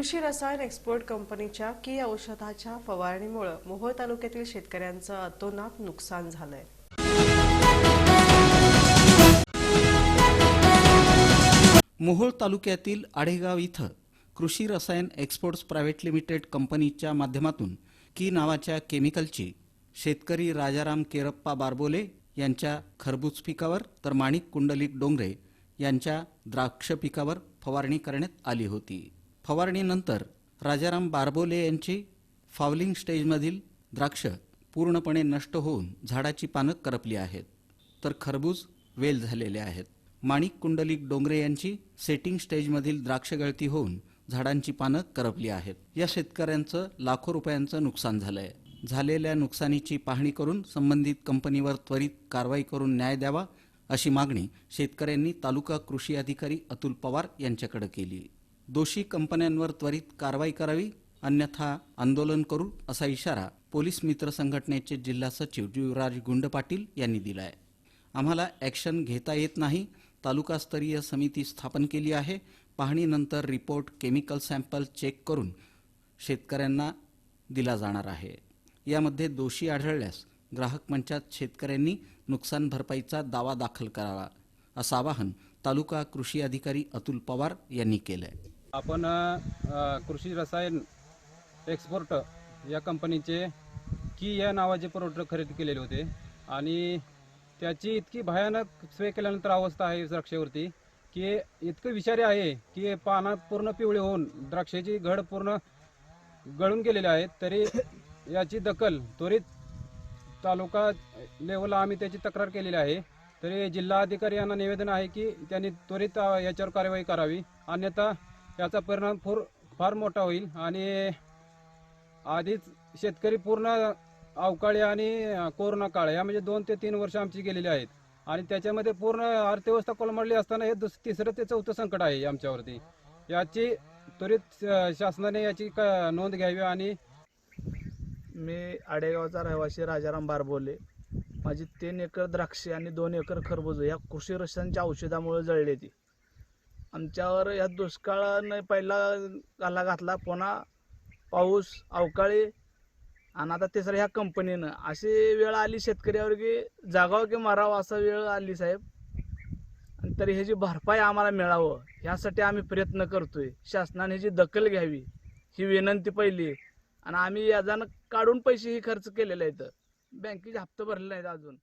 कृषी रसायन एक्सपोर्ट कंपनीच्या की औषधाच्या फवारणीमुळे मोहोळ तालुक्यातील शेतकऱ्यांचं अतोनात नुकसान झालंय. मोहोळ तालुक्यातील आढेगाव इथं कृषी रसायन एक्सपोर्ट्स प्रायव्हेट लिमिटेड कंपनीच्या माध्यमातून की नावाच्या केमिकलची शेतकरी राजाराम केरप्पा बारबोले यांच्या खरबूज पिकावर तर माणिक कुंडलिक डोंगरे यांच्या द्राक्ष पिकावर फवारणी करण्यात आली होती. फवारणीनंतर राजाराम बारबोले यांची फावलिंग स्टेजमधील द्राक्ष पूर्णपणे नष्ट होऊन झाडाची पानं करपली आहेत तर खरबूज वेल झालेले आहेत. माणिक कुंडलिक डोंगरे यांची सेटिंग स्टेजमधील द्राक्ष गळती होऊन झाडांची पानं करपली आहेत. या शेतकऱ्यांचं लाखो रुपयांचं नुकसान झालं आहे झालेल्या नुकसानीची पाहणी करून संबंधित कंपनीवर त्वरित कारवाई करून न्याय द्यावा अशी मागणी शेतकऱ्यांनी तालुका कृषी अधिकारी अतुल पवार यांच्याकडे केली. दोषी कंपन्यांवर त्वरित कारवाई करावी अन्यथा आंदोलन करू असा इशारा पोलीस मित्र संघटनेचे जिल्हा सचिव युवराज गुंड पाटील यांनी दिला आहे आम्हाला ॲक्शन घेता येत नाही तालुकास्तरीय समिती स्थापन केली आहे पाहणीनंतर रिपोर्ट केमिकल सॅम्पल चेक करून शेतकऱ्यांना दिला जाणार आहे. यामध्ये दोषी आढळल्यास ग्राहक मंचात शेतकऱ्यांनी नुकसान भरपाईचा दावा दाखल करावा असं आवाहन तालुका कृषी अधिकारी अतुल पवार यांनी केलं आहे आपण कृषी रसायन एक्सपोर्ट या कंपनीचे की या नावाचे प्रोडक्ट खरेदी केलेले होते. आणि त्याची इतकी भयानक स्प्रे केल्यानंतर अवस्था आहे द्राक्षेवरती की इतकं विषारी आहे की पानं पूर्ण पिवळे होऊन द्राक्षाची घड पूर्ण गळून गेलेले आहेत तरी याची दखल त्वरित तालुका लेवलला आम्ही त्याची तक्रार केलेली आहे. तरी जिल्हा अधिकारी यांना निवेदन आहे की त्यांनी त्वरित याच्यावर कारवाई करावी. अन्यथा याचा परिणाम फार फार मोठा होईल. आणि आधीच शेतकरी पूर्ण अवकाळी आणि कोरोना काळ या म्हणजे दोन ते तीन वर्ष आमची गेलेली आहेत. आणि त्याच्यामध्ये पूर्ण अर्थव्यवस्था कोलमडली असताना हे दुस तिसरं ते चौथं संकट आहे आमच्यावरती. याची त्वरित शासनाने याची नोंद घ्यावी आणि मी आडेगावचा रहिवासी राजाराम बारबोले. माझी तीन एकर द्राक्षे आणि दोन एकर खरबूज या कृषी रसायनच्या औषधामुळे जळली ती. आमच्यावर या दुष्काळाने पहिला गाला घातला पुन्हा पाऊस अवकाळी आणि आता तिसरं ह्या कंपनीनं. अशी वेळ आली शेतकऱ्यावर की जागावं की मारावं असं वेळ आली साहेब. आणि तरी ह्याची भरपाई आम्हाला मिळावं ह्यासाठी आम्ही प्रयत्न करतोय. शासनाने ह्याची दखल घ्यावी ही विनंती पहिली. आणि आम्ही याजानं काढून पैसेही खर्च केलेले आहेत. बँकेचे हप्ते भरले नाहीत अजून.